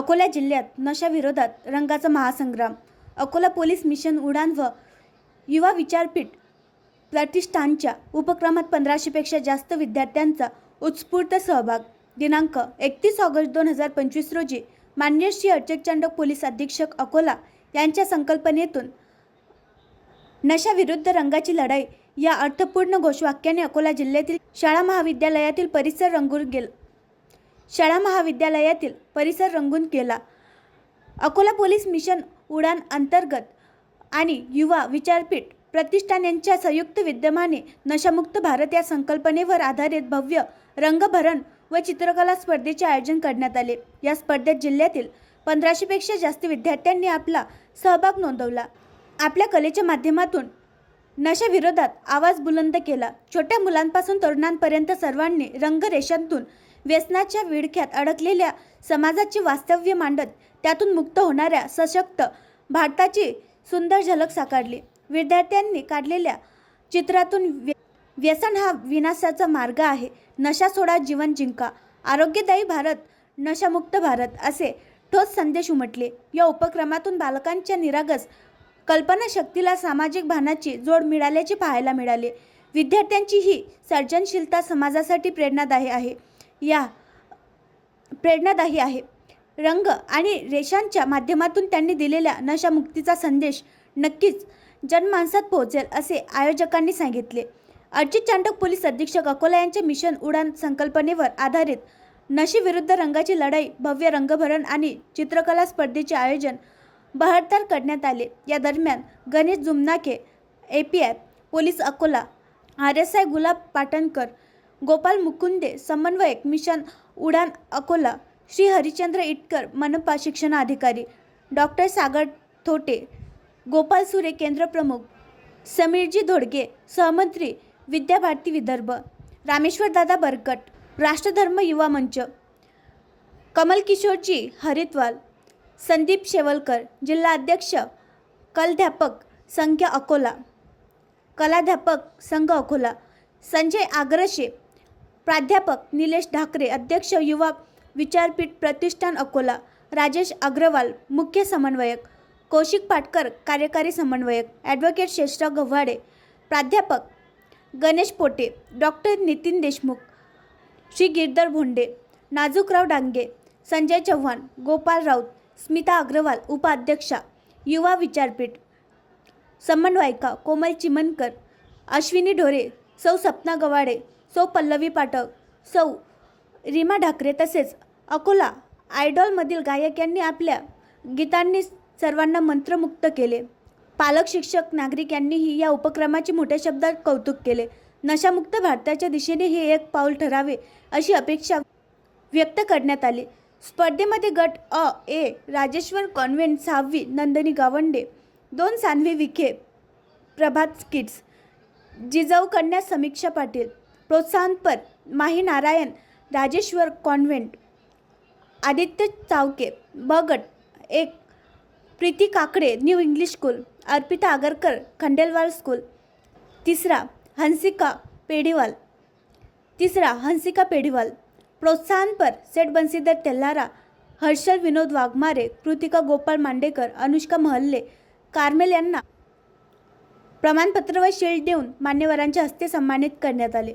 अकोला जिल्ह्यात नशाविरोधात रंगाचा महासंग्राम. अकोला पोलीस मिशन उडान व युवा विचारपीठ प्रतिष्ठानच्या उपक्रमात पंधराशेपेक्षा जास्त विद्यार्थ्यांचा उत्स्फूर्त सहभाग. दिनांक एकतीस ऑगस्ट दोन हजार पंचवीस रोजी मान्य श्री अर्चकचांडक पोलीस अधीक्षक अकोला यांच्या संकल्पनेतून नशाविरुद्ध रंगाची लढाई या अर्थपूर्ण घोषवाक्याने अकोला जिल्ह्यातील शाळा महाविद्यालयातील परिसर रंगून गेला शाळा महाविद्यालयातील परिसर रंगून गेला अकोला पोलीस मिशन उडान अंतर्गत आणि युवा विचारपीठ प्रतिष्ठान यांच्या संयुक्त विद्यमाने नशामुक्त भारत या संकल्पनेवर आधारित भव्य रंगभरण व चित्रकला स्पर्धेचे आयोजन करण्यात आले. या स्पर्धेत जिल्ह्यातील पंधराशेपेक्षा जास्त विद्यार्थ्यांनी आपला सहभाग नोंदवला. आपल्या कलेच्या माध्यमातून नशाविरोधात आवाज बुलंद केला. छोट्या मुलांपासून तरुणांपर्यंत सर्वांनी रंगरेषांतून व्यसनाच्या विडख्यात अडकलेल्या समाजाचे वास्तव्य मांडत त्यातून मुक्त होणाऱ्या सशक्त भारताची सुंदर झलक साकारली. विद्यार्थ्यांनी काढलेल्या चित्रातून व्य- व्यसन हा विनाशाचा मार्ग आहे. नशा सोडा जीवन जिंका. आरोग्यदायी भारत नशामुक्त भारत असे ठोस संदेश उमटले. या उपक्रमातून बालकांच्या निरागस कल्पनाशक्तीला सामाजिक भानाची जोड मिळाल्याचे पाहायला मिळाले. विद्यार्थ्यांची ही सर्जनशीलता समाजासाठी प्रेरणादायी आहे. या प्रेरणादायी आहे. रंग आणि रेषांच्या माध्यमातून त्यांनी दिलेल्या नशामुक्तीचा संदेश नक्कीच जनमानसात पोहोचेल असे आयोजकांनी सांगितले. अर्जित चांडक पोलीस अधीक्षक अकोला यांच्या मिशन उडान संकल्पनेवर आधारित नशेविरुद्ध रंगाची लढाई भव्य रंगभरण आणि चित्रकला स्पर्धेचे आयोजन बहारदार करण्यात आले. या दरम्यान Ganesh Jumnake A P I police Akola R S I Gulab Patankar Gopal Mukunde समन्वयक मिशन उडान अकोला श्री हरिचंद्र इटकर मनपा शिक्षणाधिकारी डॉक्टर सागर थोटे गोपाल सुरे केंद्रप्रमुख समीरजी धोडगे सहमंत्री विद्याभारती विदर्भ रामेश्वरदादा बरकट राष्ट्रधर्म युवा मंच कमल किशोरजी हरिद्वाल संदीप शेवलकर जिल्हाध्यक्ष कलध्यापक संघ अकोला कलाध्यापक संघ अकोला संजय आग्रशे प्राध्यापक निलेश ढाकरे अध्यक्ष युवा विचारपीठ प्रतिष्ठान अकोला राजेश अग्रवाल मुख्य समन्वयक कौशिक पाटकर कार्यकारी समन्वयक ॲडव्होकेट शेषराव गव्हाडे प्राध्यापक गणेश पोटे डॉक्टर नितीन देशमुख श्री गिरधर भोंडे नाजूकराव डांगे संजय चव्हाण गोपाल राऊत स्मिता अग्रवाल उपाध्यक्षा युवा विचारपीठ समन्वयिका कोमल चिमनकर अश्विनी ढोरे सौ सपना गवाडे सौ पल्लवी पाठक सौ रीमा ढाकरे तसेच अकोला आयडॉलमधील गायक यांनी आपल्या गीतांनी सर्वांना मंत्रमुक्त केले. पालक शिक्षक नागरिक यांनीही या उपक्रमाचे मोठ्या शब्दात कौतुक केले. नशामुक्त भारताच्या दिशेने हे एक पाऊल ठरावे अशी अपेक्षा व्यक्त करण्यात आली. स्पर्धेमध्ये गट अ ए राजेश्वर कॉन्व्हेंट सहावी नंदनी गावंडे दोन सानवी विखे प्रभात किड्स जिजाऊ कन्या समीक्षा पाटील प्रोत्साहनपर माही नारायण राजेश्वर कॉन्व्हेंट आदित्य चावके बगट एक Priti Kakade new English school Arpita Agarkar Khandelwal school तिसरा हंसिका पेढीवाल तिसरा हंसिका पेढीवाल प्रोत्साहनपर सेठ बन्सीधर तेल्हारा हर्षल विनोद वाघमारे कृतिका गोपाळ मांडेकर अनुष्का महल्ले कार्मेल यांना प्रमाणपत्र व शील्ड देऊन मान्यवरांच्या हस्ते सन्मानित करण्यात आले.